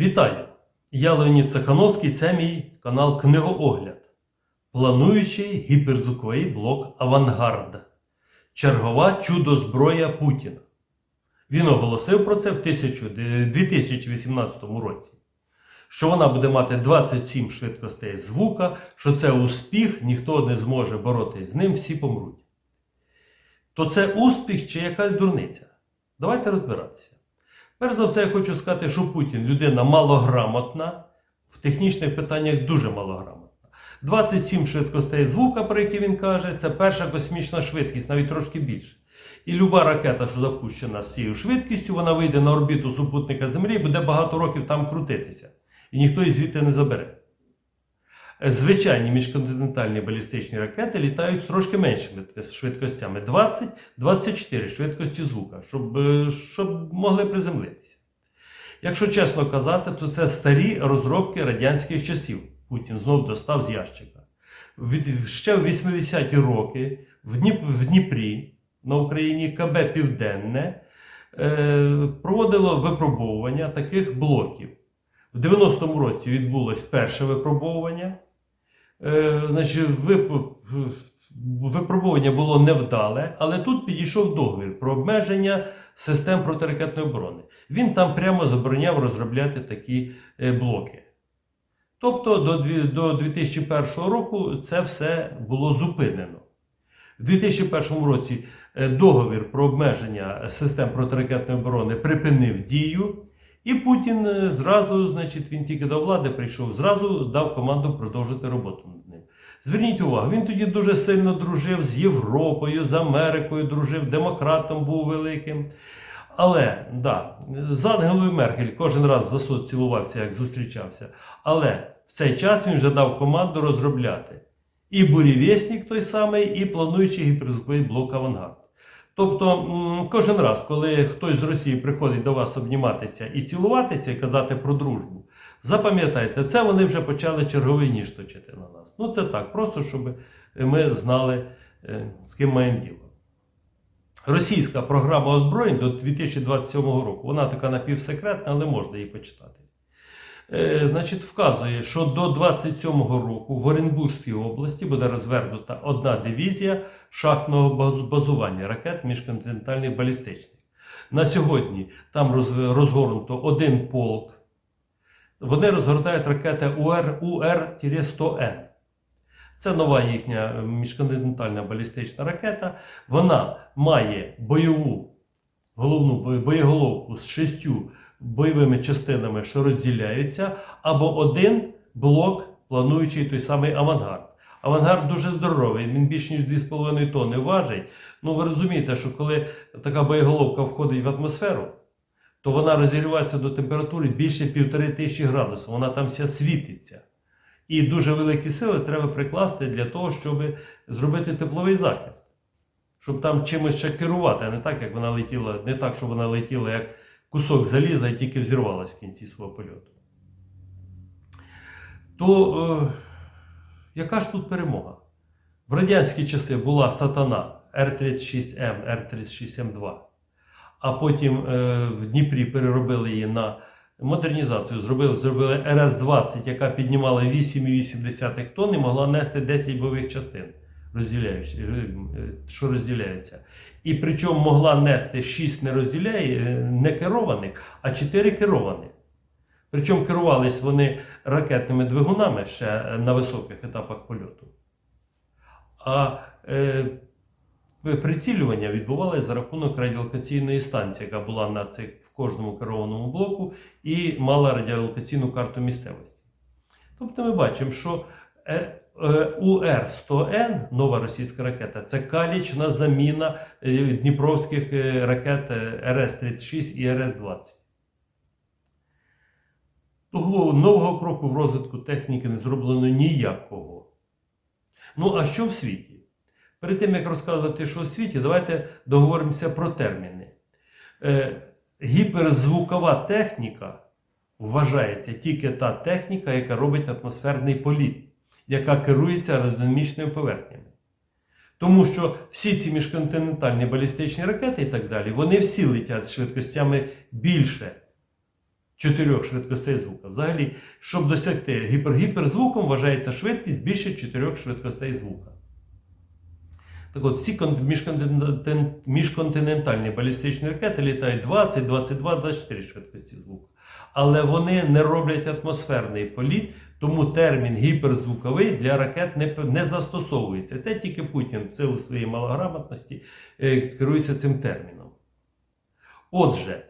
Вітаю! Я Леонід Цехановський, це мій канал Книгоогляд. Плануючий гіперзвуковий блок Авангард. Чергова чудо-зброя Путіна. Він оголосив про це в 2018 році. Що вона буде мати 27 швидкостей звука, що це успіх, ніхто не зможе боротись з ним, всі помруть. То це успіх чи якась дурниця? Давайте розбиратися. Перш за все, я хочу сказати, що Путін людина малограмотна, в технічних питаннях дуже малограмотна. 27 швидкостей звука, про які він каже, це перша космічна швидкість, навіть трошки більше. І люба ракета, що запущена з цією швидкістю, вона вийде на орбіту супутника Землі і буде багато років там крутитися. І ніхто її звідти не забере. Звичайні міжконтинентальні балістичні ракети літають трошки меншими швидкостями 20-24 швидкості звука, щоб, е, щоб могли приземлитися. Якщо чесно казати, то це старі розробки радянських часів. Путін знов достав з ящика. Від, ще в 80-ті роки в, Дніп, в Дніпрі на Україні КБ Південне е, проводило випробовування таких блоків. В 90-му році відбулось перше випробовування. Е, значить, вип- випробування було невдале, але тут підійшов договір про обмеження систем протиракетної оборони. Він там прямо забороняв розробляти такі е, блоки. Тобто до 2001 року це все було зупинено. В 2001 році е, договір про обмеження систем протиракетної оборони припинив дію. І Путін е, зразу, значить, він тільки до влади прийшов, зразу дав команду продовжити роботу над ним. Зверніть увагу, він тоді дуже сильно дружив з Європою, з Америкою, дружив, демократом був великим. Але да, з Ангелою Меркель кожен раз в засуд цілувався, як зустрічався. Але в цей час він вже дав команду розробляти і бурєвєснік той самий, і плануючий гіперзвуковий блок Авангард. Тобто, кожен раз, коли хтось з Росії приходить до вас обніматися і цілуватися, і казати про дружбу, запам'ятайте, це вони вже почали черговий ніж точити на нас. Ну це так, просто щоб ми знали, е, з ким маємо діло. Російська програма озброєнь до 2027 року, вона така напівсекретна, але можна її почитати. Е, значить, вказує, що до 27-го року в Оренбурзькій області буде розвернута одна дивізія шахтного базування ракет міжконтинентальних балістичних. На сьогодні там розгорнуто один полк. Вони розгортають ракети УР, УР-100Н. Це нова їхня е, міжконтинентальна балістична ракета. Вона має бойову головну боєголовку з шістю бойовими частинами, що розділяються, або один блок, плануючий той самий авангард. Авангард дуже здоровий, він більш ніж 2,5 тонни важить. Ну ви розумієте, що коли така боєголовка входить в атмосферу, то вона розігрівається до температури більше півтори тисячі градусів. Вона там вся світиться. І дуже великі сили треба прикласти для того, щоб зробити тепловий захист. Щоб там чимось ще керувати, а не так, як вона летіла, не так, щоб вона летіла як кусок заліза і тільки взірвалась в кінці свого польоту. То е, яка ж тут перемога? В радянські часи була сатана Р-36М, Р-36М2, а потім е, в Дніпрі переробили її на модернізацію. Зробили, зробили РС-20, яка піднімала 8,8 тонн і могла нести 10 бойових частин, розділяючи, е, що розділяються. І причому могла нести 6 не е, не керованих, а 4 керованих. Причому керувались вони ракетними двигунами ще е, на високих етапах польоту. А е, прицілювання відбувалося за рахунок радіолокаційної станції, яка була на цих в кожному керованому блоку і мала радіолокаційну карту місцевості. Тобто ми бачимо, що УР-100Н, нова російська ракета, це калічна заміна е, дніпровських е, ракет е, РС-36 і РС-20. Того нового кроку в розвитку техніки не зроблено ніякого. Ну, а що в світі? Перед тим, як розказувати, що в світі, давайте договоримося про терміни. Е, гіперзвукова техніка вважається тільки та техніка, яка робить атмосферний політ, яка керується аеродинамічними поверхнями. Тому що всі ці міжконтинентальні балістичні ракети і так далі, вони всі летять з швидкостями більше, чотирьох швидкостей звука. Взагалі, щоб досягти гіпер-гіперзвуком, вважається швидкість більше чотирьох швидкостей звука. Так от, всі міжконтинентальні балістичні ракети літають 20, 22, 24 швидкості звуку. Але вони не роблять атмосферний політ, тому термін гіперзвуковий для ракет не, не застосовується. Це тільки Путін в силу своєї малограмотності е, керується цим терміном. Отже,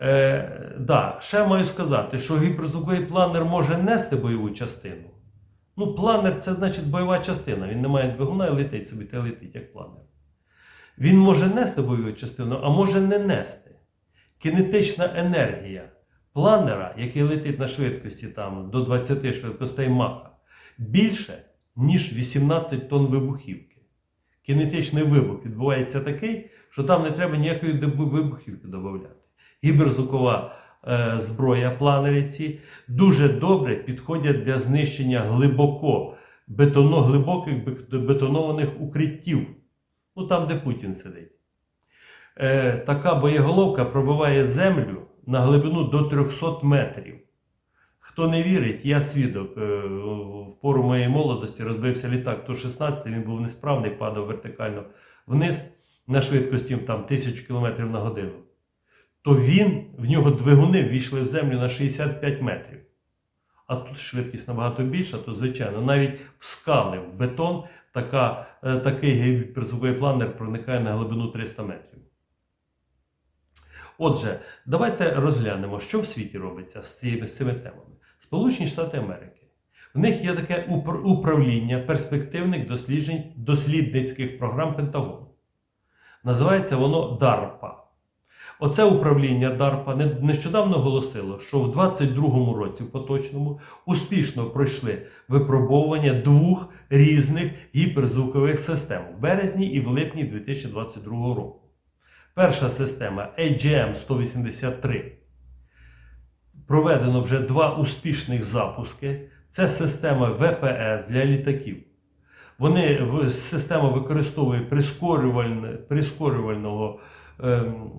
е, да, ще маю сказати, що гіперзвуковий планер може нести бойову частину. Ну, планер це значить бойова частина. Він не має двигуна і летить собі, та летить як планер. Він може нести бойову частину, а може не нести. Кінетична енергія планера, який летить на швидкості там, до 20 швидкостей Маха, більше, ніж 18 тонн вибухівки. Кінетичний вибух відбувається такий, що там не треба ніякої вибухівки додати. Гіперзвукова е, зброя планериці дуже добре підходять для знищення глибоко бетоно, глибоких бетонованих укриттів. Ну там, де Путін сидить. Е, така боєголовка пробиває землю на глибину до 300 метрів. Хто не вірить, я свідок. Е, В пору моєї молодості розбився літак Ту-16, він був несправний, падав вертикально вниз на швидкості там, 1000 км на годину. То він, в нього двигуни ввійшли в землю на 65 метрів. А тут швидкість набагато більша, то звичайно, навіть в скали, в бетон така, е, такий гіперзвуковий планер проникає на глибину 300 метрів. Отже, давайте розглянемо, що в світі робиться з цими, з цими темами. Сполучені Штати Америки. В них є таке управління перспективних досліджень дослідницьких програм Пентагону. Називається воно DARPA. Оце управління DARPA нещодавно оголосило, що в 2022 році, в поточному, успішно пройшли випробовування двох різних гіперзвукових систем в березні і в липні 2022 року. Перша система AGM-183. Проведено вже два успішних запуски. Це система ВПС для літаків. Вони система використовує прискорювального ем,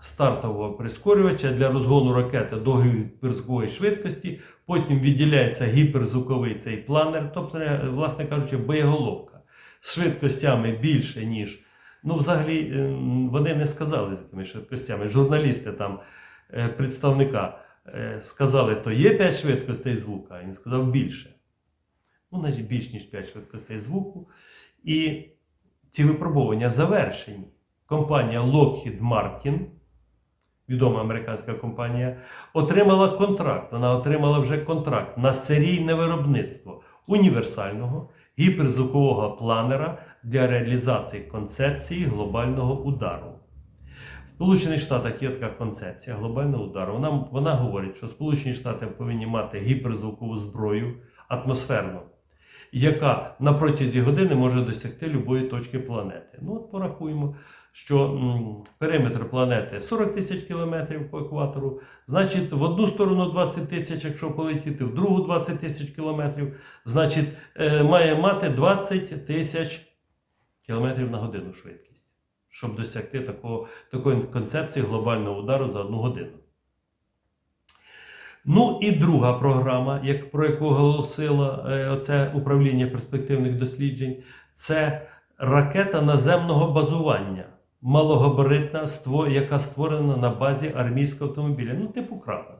стартового прискорювача для розгону ракети до гіперзвукової швидкості. Потім відділяється гіперзвуковий цей планер, тобто, власне кажучи, боєголовка з швидкостями більше, ніж. Ну, взагалі, ем, вони не сказали з якими швидкостями. Журналісти там е, представника е, сказали, то є 5 швидкостей звука, а він сказав більше. Ну, значить, більш ніж 5 швидкостей звуку. І ці випробування завершені. Компанія Lockheed Martin, відома американська компанія, отримала контракт. Вона отримала вже контракт на серійне виробництво універсального гіперзвукового планера для реалізації концепції глобального удару. В Сполучених Штатах є така концепція глобального удару. Вона, вона говорить, що Сполучені Штати повинні мати гіперзвукову зброю атмосферну, яка на протязі години може досягти будь-якої точки планети. Ну, от порахуємо, що периметр планети 40 тисяч кілометрів по екватору, значить, в одну сторону 20 тисяч, якщо полетіти, в другу 20 тисяч кілометрів, значить, е, має мати 20 тисяч кілометрів на годину швидкість, щоб досягти такого, такої концепції глобального удару за одну годину. Ну і друга програма, як, про яку оголосило е, оце управління перспективних досліджень, це ракета наземного базування, малогабаритна, яка створена на базі армійського автомобіля, ну, типу крата.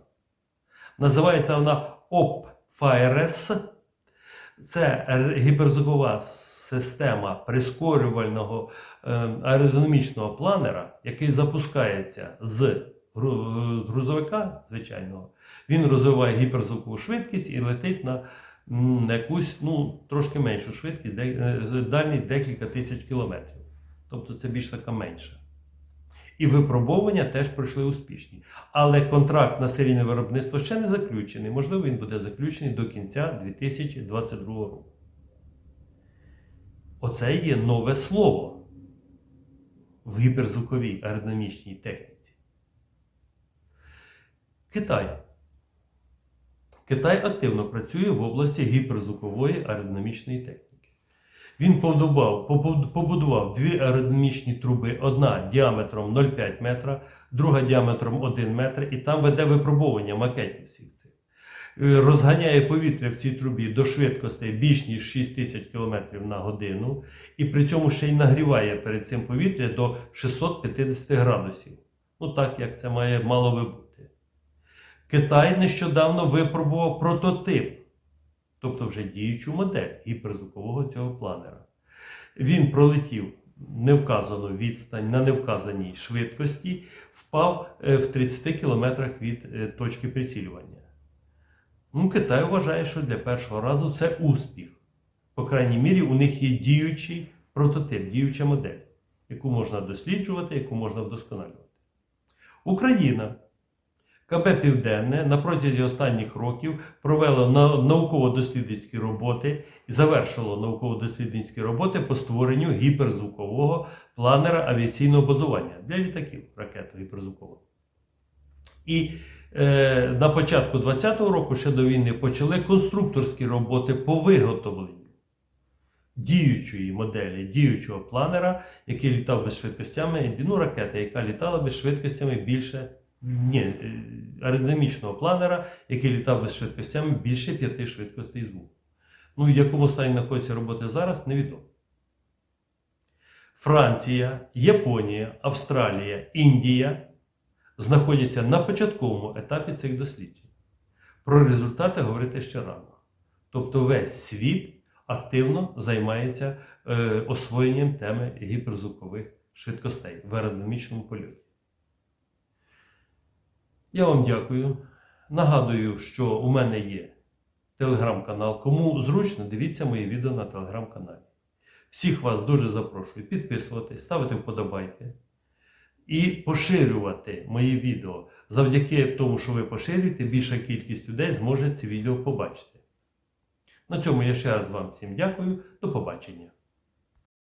Називається вона OPFIRES. Це гіперзвукова система прискорювального е, аеродинамічного планера, який запускається з грузовика звичайного. Він розвиває гіперзвукову швидкість і летить на, якусь ну, трошки меншу швидкість, е, дальність декілька тисяч кілометрів. Тобто це більш така менша. І випробовування теж пройшли успішні. Але контракт на серійне виробництво ще не заключений. Можливо, він буде заключений до кінця 2022 року. Оце є нове слово в гіперзвуковій аеродинамічній техніці. Китай. Китай активно працює в області гіперзвукової аеродинамічної техніки. Він побудував, побудував дві аеродинамічні труби, одна діаметром 0,5 метра, друга діаметром 1 метр, і там веде випробування макетів всіх цих. Е, Розганяє повітря в цій трубі до швидкостей більш ніж 6 тисяч км на годину, і при цьому ще й нагріває перед цим повітря до 650 градусів. Ну так, як це має мало би бути. Китай нещодавно випробував прототип, тобто вже діючу модель гіперзвукового цього планера. Він пролетів невказану відстань на невказаній швидкості, впав е, в 30 кілометрах від е, точки прицілювання. Ну, Китай вважає, що для першого разу це успіх. По крайній мірі, у них є діючий прототип, діюча модель, яку можна досліджувати, яку можна вдосконалювати. Україна. КБ Південне на протязі останніх років провело науково-дослідницькі роботи і завершило науково-дослідницькі роботи по створенню гіперзвукового планера авіаційного базування для літаків ракету гіперзвукового. І е, на початку 20-го року, ще до війни, почали конструкторські роботи по виготовленню діючої моделі, діючого планера, який літав без швидкостями, ну, ракети, яка літала без швидкостями більше ні, е, аеродинамічного планера, який літав без швидкостями більше п'яти швидкостей звуку. Ну, в якому стані знаходяться роботи зараз, невідомо. Франція, Японія, Австралія, Індія знаходяться на початковому етапі цих досліджень. Про результати говорити ще рано. Тобто весь світ активно займається е, освоєнням теми гіперзвукових швидкостей в аеродинамічному польоті. Я вам дякую. Нагадую, що у мене є телеграм-канал. Кому зручно, дивіться мої відео на телеграм-каналі. Всіх вас дуже запрошую підписуватись, ставити вподобайки і поширювати мої відео. Завдяки тому, що ви поширюєте, більша кількість людей зможе ці відео побачити. На цьому я ще раз вам всім дякую. До побачення.